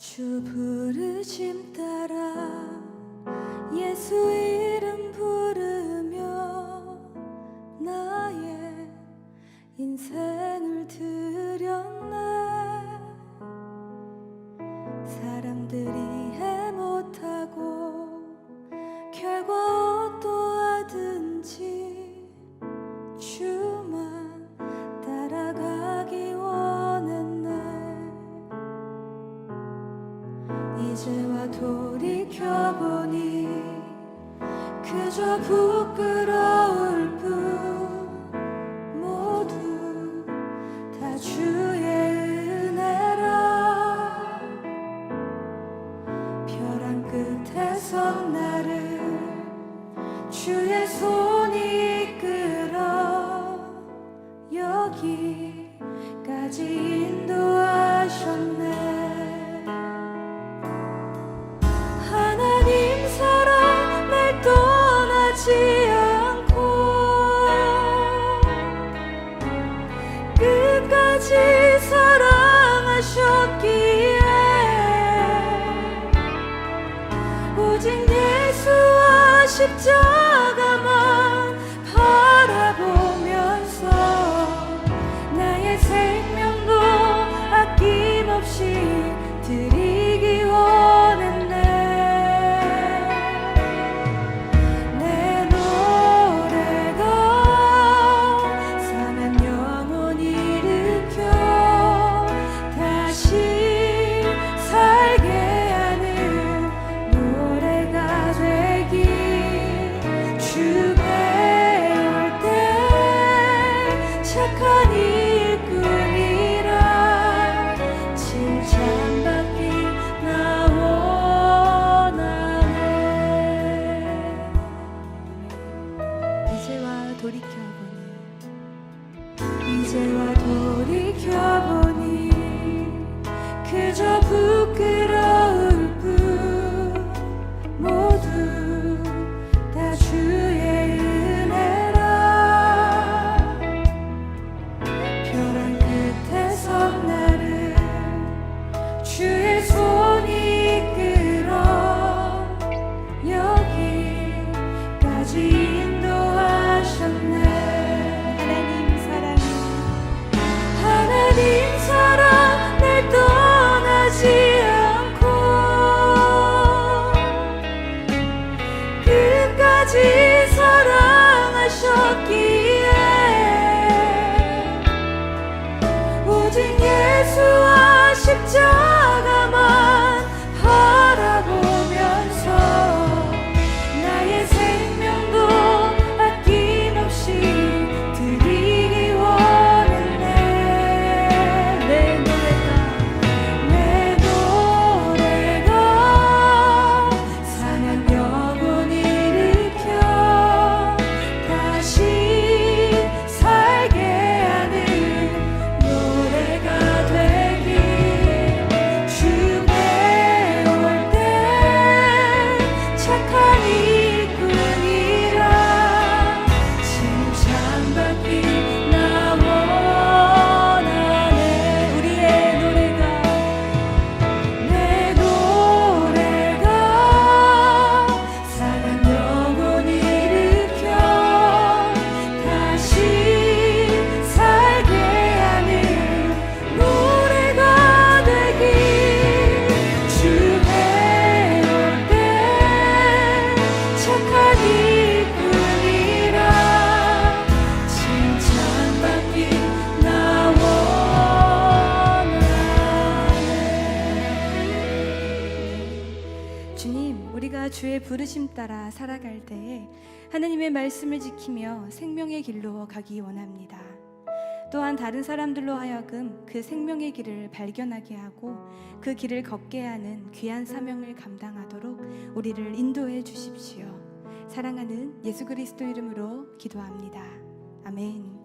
주 부르심 따라 예수 이름 부르며 나의 인생을 드렸네. 사람들이 해 못하고 결과 어떠하든지 이제와 돌이켜보니 그저 부끄러울 뿐 모두 다 주의 은혜라. 벼랑 끝에서 나를 주의 손이 이끌어 여기까지 십자 주의 손이 이끌어 여기까지 인도하셨네. 하나님 사랑이 하나님 사랑 날 떠나지 않고 끝까지 사랑하셨기에 오직 예수와 십자 주의 부르심 따라 살아갈 때에 하나님의 말씀을 지키며 생명의 길로 가기 원합니다. 또한 다른 사람들로 하여금 그 생명의 길을 발견하게 하고 그 길을 걷게 하는 귀한 사명을 감당하도록 우리를 인도해 주십시오. 사랑하는 예수 그리스도 이름으로 기도합니다. 아멘.